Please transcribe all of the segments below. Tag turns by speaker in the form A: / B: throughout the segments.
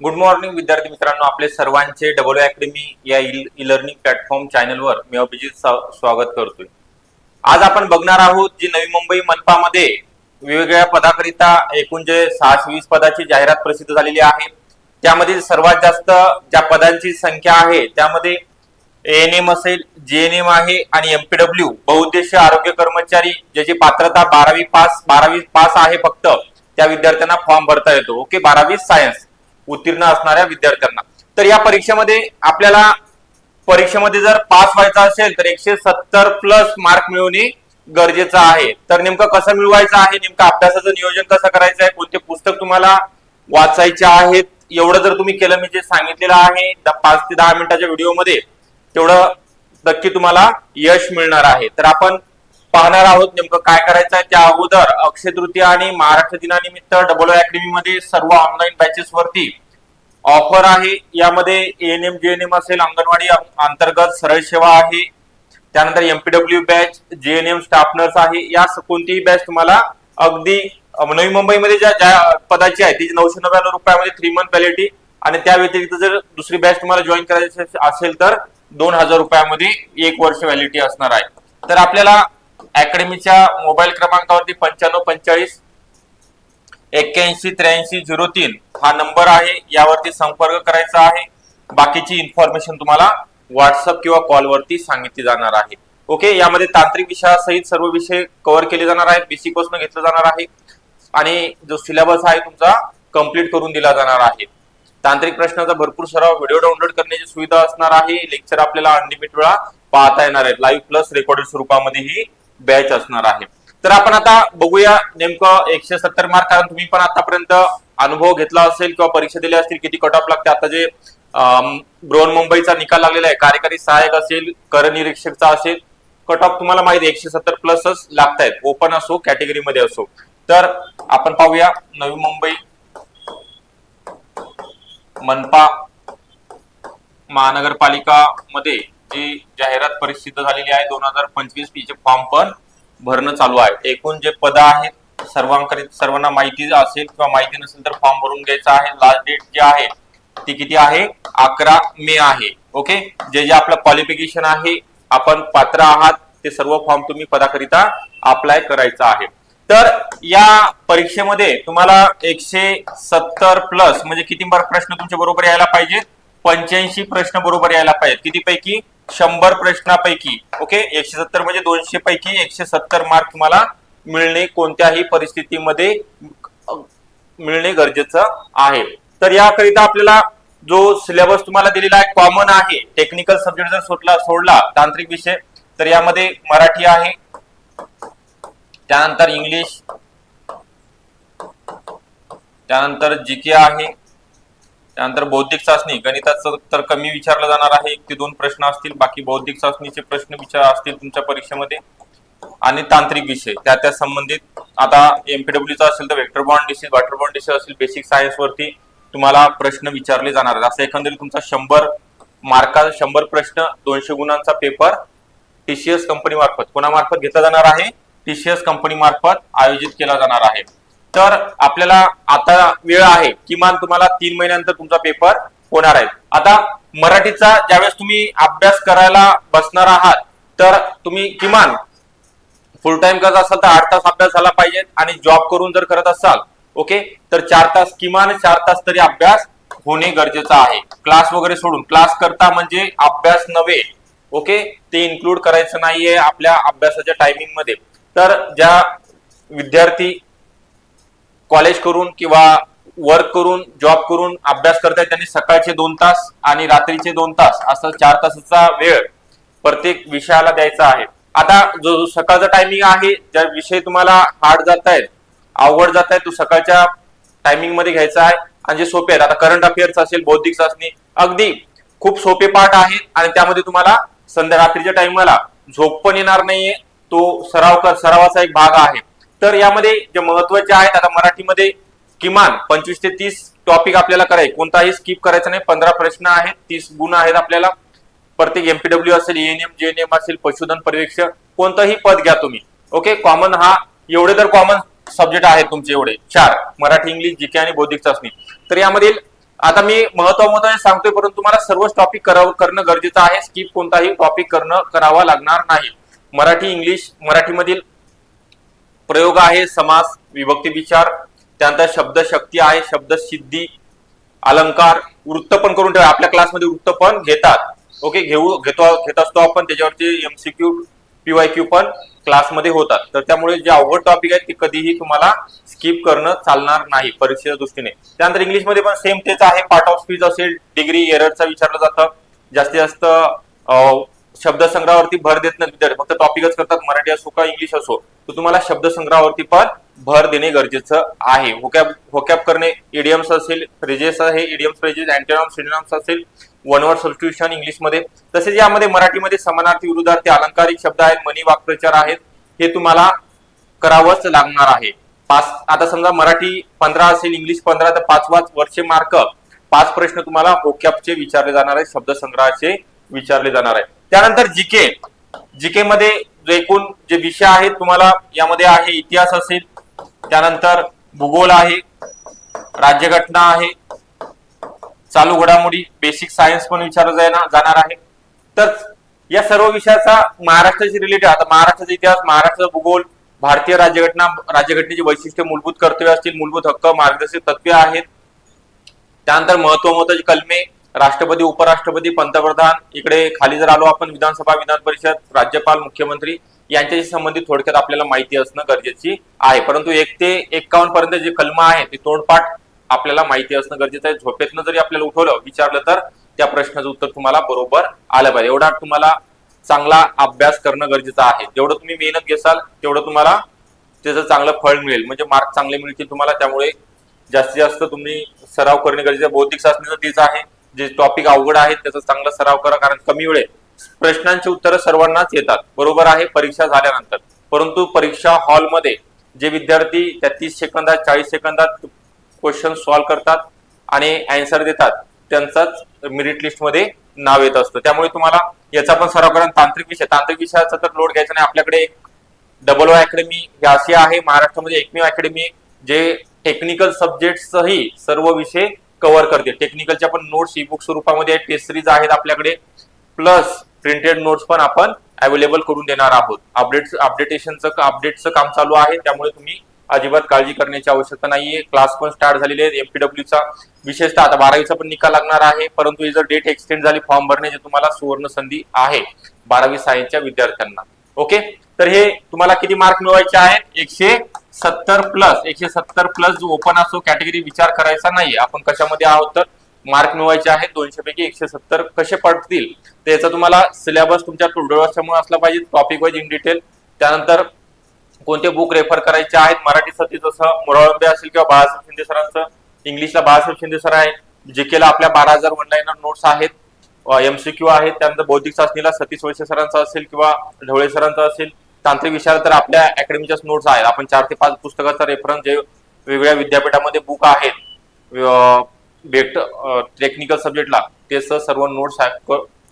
A: Good morning विद्यार्थी मित्रांनो. आपले सर्वांचे डबल अकॅडमी या ई लर्निंग प्लॅटफॉर्म चॅनलवर मी अभिजित स्वागत करतोय. आज आपण बघणार आहोत जी नवी मुंबई मनपामध्ये वेगवेगळ्या पदाकरिता एकूण जे सहाशे वीस पदाची जाहिरात प्रसिद्ध झालेली आहे त्यामध्ये सर्वात जास्त ज्या पदांची संख्या आहे त्यामध्ये एन एम असेल जेएनएम आहे आणि एमपीडब्ल्यू बहुउद्देशीय आरोग्य कर्मचारी ज्याची पात्रता बारावी पास बारावी पास आहे फक्त त्या विद्यार्थ्यांना फॉर्म भरता येतो. ओके बारावी सायन्स उत्तीर्ण असणाऱ्या विद्यार्थ्यांना. तर या परीक्षेमध्ये आपल्याला परीक्षेमध्ये जर पास व्हायचं असेल तर एकशे सत्तर प्लस मार्क मिळवणे गरजेचं आहे. तर नेमकं कसं मिळवायचं आहे? नेमकं अभ्यासाचं नियोजन कसं करायचं आहे? कोणते पुस्तक तुम्हाला वाचायचे आहेत? एवढं जर तुम्ही केलं मी जे सांगितलेलं आहे पाच ते दहा मिनिटाच्या व्हिडिओमध्ये तेवढं नक्की तुम्हाला यश मिळणार आहे. तर आपण पाहणार आहोत नेमकं काय करायचं आहे. त्या अगोदर अक्षय तृतीया आणि महाराष्ट्र दिनानिमित्त डबल अकॅडमी मध्ये सर्व ऑनलाईन बॅचेस वरती ऑफर आहे. यामध्ये एएनएम जेएनएम असेल अंगणवाडी अंतर्गत सरळ सेवा आहे. त्यानंतर MPW batch GNM staff nurse आहे. या कोणतीही बॅच तुम्हाला अगदी नवी मुंबईमध्ये ज्या ज्या पदाची आहे ती नऊशे नव्याण्णव रुपयामध्ये थ्री मंथ व्हॅलिटी आणि त्या व्यतिरिक्त जर दुसरी बॅच तुम्हाला जॉईन करायची असेल तर दोन हजार रुपयामध्ये एक वर्ष व्हॅलिटी असणार आहे. तर आपल्याला अकॅडमीच्या मोबाईल क्रमांकावरती पंच्याण्णव पंचेचाळीस एक्क्याऐंशी त्र्याऐंशी झिरो तीन हा नंबर आहे. यावरती संपर्क करायचा आहे. बाकीची इन्फॉर्मेशन तुम्हाला व्हॉट्सअप किंवा कॉलवरती सांगितली जाणार आहे. ओके यामध्ये तांत्रिक विषयासहित सर्व विषय कव्हर केले जाणार आहेत. बेसिकपासून घेतलं जाणार आहे आणि जो सिलेबस आहे तुमचा कंप्लीट करून दिला जाणार आहे. तांत्रिक प्रश्नाचा भरपूर सराव व्हिडिओ डाउनलोड करण्याची सुविधा असणार आहे. लेक्चर आपल्याला अनलिमिटेड वेळा पाहता येणार आहेत. लाईव्ह प्लस रेकॉर्डेड स्वरूपामध्ये ही बॅच असणार आहे. तर आपण आता बघूया नेमकं एकशे सत्तर मार्क कारण तुम्ही पण आतापर्यंत अनुभव घेतला असेल किंवा परीक्षा दिल्या असतील किती कट ऑफ लागते. आता जे ब्रोन मुंबईचा निकाल लागलेला आहे कार्यकारी सहाय्यक असेल कर निरीक्षकचा असेल कट ऑफ तुम्हाला माहिती एकशे सत्तर प्लसच लागतायत. ओपन असो कॅटेगरीमध्ये असो. तर आपण पाहूया नवी मुंबई मनपा महानगरपालिका मध्ये जी जाहिरात परिस्थिती झालेली आहे दोन हजार पंचवीस चे फॉर्म पण भरणं चालू आहे. एकूण जे पद आहेत सर्वांकरित सर्वांना माहिती असेल किंवा माहिती नसेल तर फॉर्म भरून घ्यायचा आहे. लास्ट डेट जी आहे ती किती आहे? अकरा मे आहे. ओके जे जे आपलं क्वालिफिकेशन आहे आपण पात्र आहात ते सर्व फॉर्म तुम्ही पदाकरिता अप्लाय करायचा आहे. तर या परीक्षेमध्ये तुम्हाला एकशे सत्तर प्लस म्हणजे किती प्रश्न तुमच्या बरोबर यायला पाहिजेत? पंच्याऐंशी प्रश्न बरोबर यायला पाहिजेत. किती पैकी शंभर प्रश्नापैकी ओके एकशे सत्तर म्हणजे दोनशे पैकी एकशे सत्तर मार्क तुम्हाला मिळणे कोणत्याही परिस्थितीमध्ये मिळणे गरजेचं आहे. तर याकरिता आपल्याला जो सिलेबस तुम्हाला दिलेला आहे कॉमन आहे टेक्निकल सब्जेक्ट जर सोडला सोडला तांत्रिक विषय तर यामध्ये मराठी आहे. त्यानंतर इंग्लिश त्यानंतर जीके आहे. त्यानंतर बौद्धिक चाचणी गणिताचं तर कमी विचारलं जाणार आहे. एक ते दोन प्रश्न असतील. बाकी बौद्धिक चाचणीचे प्रश्न विचार असतील तुमच्या परीक्षेमध्ये. आणि तांत्रिक विषय त्या त्या संबंधित. आता एमपीडब्ल्यूचा असेल तर vector bond disease water bond disease असेल बेसिक सायन्स वरती तुम्हाला प्रश्न विचारले जाणार आहेत. असं एकंदरीत तुमचा शंभर मार्का शंभर प्रश्न दोनशे गुणांचा पेपर टीसीएस कंपनी मार्फत कोणामार्फत घेतला जाणार आहे? टीसीएस कंपनी मार्फत आयोजित केला जाणार आहे. तर आपल्याला आता वेळ आहे. किमान तुम्हाला तीन महिन्यानंतर तुमचा पेपर होणार आहे. आता मराठीचा ज्यावेळेस तुम्ही अभ्यास करायला बसणार आहात तर तुम्ही किमान फुल टाइम करत असाल तर आठ तास अभ्यास झाला पाहिजे आणि जॉब करून जर करत असाल ओके तर चार तास किमान चार तास तरी अभ्यास होणे गरजेचं आहे. क्लास वगैरे सोडून. क्लास करता म्हणजे अभ्यास नव्हे ओके ते इन्क्लूड करायचं नाहीये आपल्या अभ्यासाच्या टायमिंगमध्ये. तर ज्या विद्यार्थी कॉलेज करून किंवा वर्क करून जॉब करून अभ्यास करतायत त्यांनी सकाळचे दोन तास आणि रात्रीचे दोन तास असं चार तासाचा वेळ प्रत्येक विषयाला द्यायचा आहे. आता जो जो सकाळचा टायमिंग आहे ज्या विषय तुम्हाला हार्ड जात आहेत अवघड जात आहे तो सकाळच्या टायमिंगमध्ये घ्यायचा आहे आणि जे सोपे आहेत. आता करंट अफेअर्स असेल बौद्धिक चाचणी अगदी खूप सोपे पाठ आहेत आणि त्यामध्ये तुम्हाला संध्या रात्रीच्या टाइमला झोप पण येणार नाहीये. तो सराव कर सरावाचा एक भाग आहे. तर यामध्ये जे महत्त्वाचे आहेत आता मराठीमध्ये किमान पंचवीस ते तीस टॉपिक आपल्याला करायचे. कोणताही स्किप करायचा नाही. पंधरा प्रश्न आहेत तीस गुण आहेत आपल्याला. प्रत्येक एमपीडब्ल्यू असेल एएनएम जेएनएम असेल पशुधन पर्यवेक्षक कोणतंही पद घ्या तुम्ही. ओके कॉमन हा एवढे तर कॉमन सब्जेक्ट आहेत तुमचे एवढे. चार. मराठी इंग्लिश जीके आणि बौद्धिक चाचणी. तर यामधील आता मी महत्त्व महत्त्वाचे सांगतोय परंतु तुम्हाला सर्वच टॉपिक करावं करणं गरजेचं आहे. स्किप कोणताही टॉपिक करणं करावा लागणार नाही. मराठी इंग्लिश मराठीमधील प्रयोग आहे समास विभक्ती विचार त्यानंतर शब्द शक्ती आहे शब्द सिद्धी अलंकार वृत्त पण करून ठेवा. आपल्या क्लासमध्ये वृत्त पण घेतात. ओके घेऊ घेतो घेत असतो आपण त्याच्यावरती एमसीक्यू पीवायक्यू पण क्लासमध्ये होतात. तर त्यामुळे जे अवघड टॉपिक आहेत ते कधीही तुम्हाला स्किप करणं चालणार नाही परीक्षेच्या दृष्टीने. त्यानंतर इंग्लिशमध्ये पण सेम तेच आहे. पार्ट ऑफ स्पीच असेल डिग्री एररचा विचारलं जातं. जास्तीत जास्त शब्दसंग्रहावरती भर देत नाही विद्यार्थी. फक्त टॉपिकच करतात मराठी असो का इंग्लिश असो तर तुम्हाला शब्दसंग्रहावरती पण भर देणे गरजेचं आहे. होकॅप होकॅप करणे इडियम्स असेल फ्रेजेस आहे इडियम्स फ्रेजेस अँटेनॉम्स सिनॉम्स असेल वन वर्ड सबस्टिट्यूशन इंग्लिशमध्ये. तसेच यामध्ये मराठीमध्ये समानार्थी विरुद्धार्थी अलंकारिक शब्द आहेत मनी वाक्प्रचार आहेत हे तुम्हाला करावंच लागणार आहे. पाच आता समजा मराठी पंधरा असेल इंग्लिश पंधरा तर पाच पाच वर्षे मार्क पाच प्रश्न तुम्हाला होकॅपचे विचारले जाणार आहे शब्दसंग्रहाचे विचारले जाणार आहे त्यानंतर जीके. जीके मध्ये जे एकूण जे विषय आहेत तुम्हाला यामध्ये आहे इतिहास असेल त्यानंतर भूगोल आहे राज्यघटना आहे चालू घडामोडी बेसिक सायन्स पण विचारलं जाणार जाणार आहे. तर या सर्व विषयाचा महाराष्ट्राशी रिलेटेड आता महाराष्ट्राचा इतिहास महाराष्ट्राचा भूगोल भारतीय राज्यघटना राज्यघटनेची वैशिष्ट्ये मूलभूत कर्तव्य असतील मूलभूत हक्क मार्गदर्शक तत्वे आहेत. त्यानंतर महत्त्व महत्वाची कलमे राष्ट्रपती उपराष्ट्रपती पंतप्रधान इकडे खाली जर आलो आपण विधानसभा विधान परिषद राज्यपाल मुख्यमंत्री यांच्याशी संबंधित थोडक्यात आपल्याला माहिती असणं गरजेची आहे. परंतु एक ते एक्कावन्न पर्यंत जे कलम आहे ते तोंडपाठ आपल्याला माहिती असणं गरजेचं आहे. झोपेतनं जरी आपल्याला उठवलं विचारलं तर त्या प्रश्नाचं उत्तर तुम्हाला बरोबर आलं पाहिजे. एवढा तुम्हाला चांगला अभ्यास करणं गरजेचं आहे. जेवढं तुम्ही मेहनत घेसाल तेवढं तुम्हाला त्याचं चांगलं फळ मिळेल. म्हणजे मार्क चांगले मिळतील तुम्हाला त्यामुळे जास्तीत जास्त तुम्ही सराव करणे गरजेचं आहे. बौद्धिक शास्त्राचं तेच आहे. जे टॉपिक अवघड आहे त्याचा चांगला सराव करा कारण कमी वेळेत प्रश्नांची उत्तरं सर्वांनाच येतात. बरोबर आहे परीक्षा झाल्यानंतर. परंतु परीक्षा हॉलमध्ये जे विद्यार्थी त्या तीस सेकंदात चाळीस सेकंदात क्वेश्चन सॉल्व्ह करतात आणि अँसर देतात त्यांचाच मेरिट लिस्टमध्ये नाव येत असतं. त्यामुळे तुम्हाला याचा पण सराव करा. तांत्रिक विषय. तांत्रिक विषयाचा तर लोड घ्यायचा नाही. आपल्याकडे एक डबल ओ अकॅडमी ही अशी आहे. महाराष्ट्रामध्ये एकमेव अकॅडमी जे टेक्निकल सब्जेक्टसही सर्व विषय कव्हर करते. टेक्निकलच्या पण नोट्स ई बुक स्वरूपामध्ये टेस्ट सिरीज आहेत आपल्याकडे. प्लस प्रिंटेड नोट्स पण आपण अवेलेबल करून देणार आहोत. अपडेट अपडेटेशनचं अपडेटचं काम चालू आहे. त्यामुळे तुम्ही अजिबात काळजी करण्याची आवश्यकता नाहीये. क्लास पण स्टार्ट झालेले आहेत. एमपीडब्ल्यूचा विशेषतः आता बारावीचा पण निकाल लागणार आहे. परंतु जर डेट एक्सटेंड झाली. फॉर्म भरण्याची तुम्हाला सुवर्ण संधी आहे. बारावी सायन्सच्या विद्यार्थ्यांना. ओके तर हे तुम्हाला किती मार्क मिळवायचे आहेत? एकशे सत्तर प्लस एकशे सत्तर प्लस जो ओपन असो कॅटेगरी विचार करायचा नाही आपण कशामध्ये आहोत तर मार्क मिळवायचे आहेत दोनशे पैकी एकशे सत्तर कसे पडतील? त्याचा तुम्हाला सिलेबस तुमच्या डोळ्यासमोर असला पाहिजे टॉपिक वाईज इन डिटेल त्यानंतर कोणते बुक रेफर करायचे आहेत? मराठीसाठी जसं मुराळंबे असेल किंवा बाळासाहेब शिंदे सरांचं इंग्लिशला बाळासाहेब शिंदे सर आहे. जीकेला आपल्या बारा हजार ऑनलाईन नोट्स आहेत. एमसीक्यू आहेत त्यानंतर बौद्धिक चाचणीला सतीश वैसे सरांचा असेल किंवा ढवळे सरांचा असेल. तांत्रिक विषयाला तर आपल्या अकॅडमीच्याच नोट्स आहेत. आपण चार ते पाच पुस्तकाचा रेफरन्स जे वेगवेगळ्या विद्यापीठामध्ये बुक आहेत बेट भेट टेक्निकल सब्जेक्टला ते सर्व नोट्स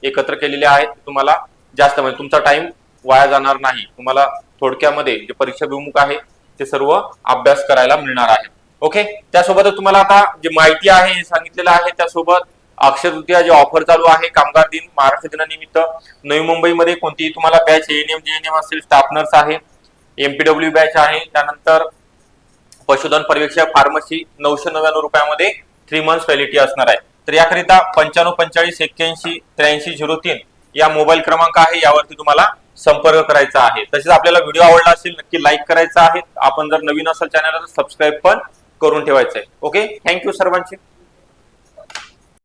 A: एकत्र केलेले आहेत. तुम्हाला जास्त म्हणजे तुमचा टाइम वाया जाणार नाही. तुम्हाला थोडक्यामध्ये जे परीक्षा विमुख आहे ते सर्व अभ्यास करायला मिळणार आहे. ओके त्यासोबत तुम्हाला आता जे माहिती आहे हे सांगितलेलं आहे त्यासोबत अक्षय तृतीया जे ऑफर चालू आहे कामगार दिन महाराष्ट्र दिनानिमित्त. नवी मुंबईमध्ये कोणतीही तुम्हाला बॅच एएनएम जेएनएम असेल स्टाफ नर्स आहे एमपीडब्ल्यू बॅच आहे. त्यानंतर पशुधन पर्यवेक्षक फार्मसी नऊशे नव्याण्णव रुपयामध्ये थ्री मंथ्स व्हॅलिटी असणार आहे. तर याकरिता पंच्याण्णव पंचाळीस एक्क्याऐंशी त्र्याऐंशी झिरो तीन या मोबाईल क्रमांक आहे. यावरती तुम्हाला संपर्क करायचा आहे. तसेच आपल्याला व्हिडिओ आवडला असेल नक्की लाईक करायचा आहे. आपण जर नवीन असाल चॅनलला तर सबस्क्राईब पण करून ठेवायचं आहे. ओके थँक्यू सर्वांचे.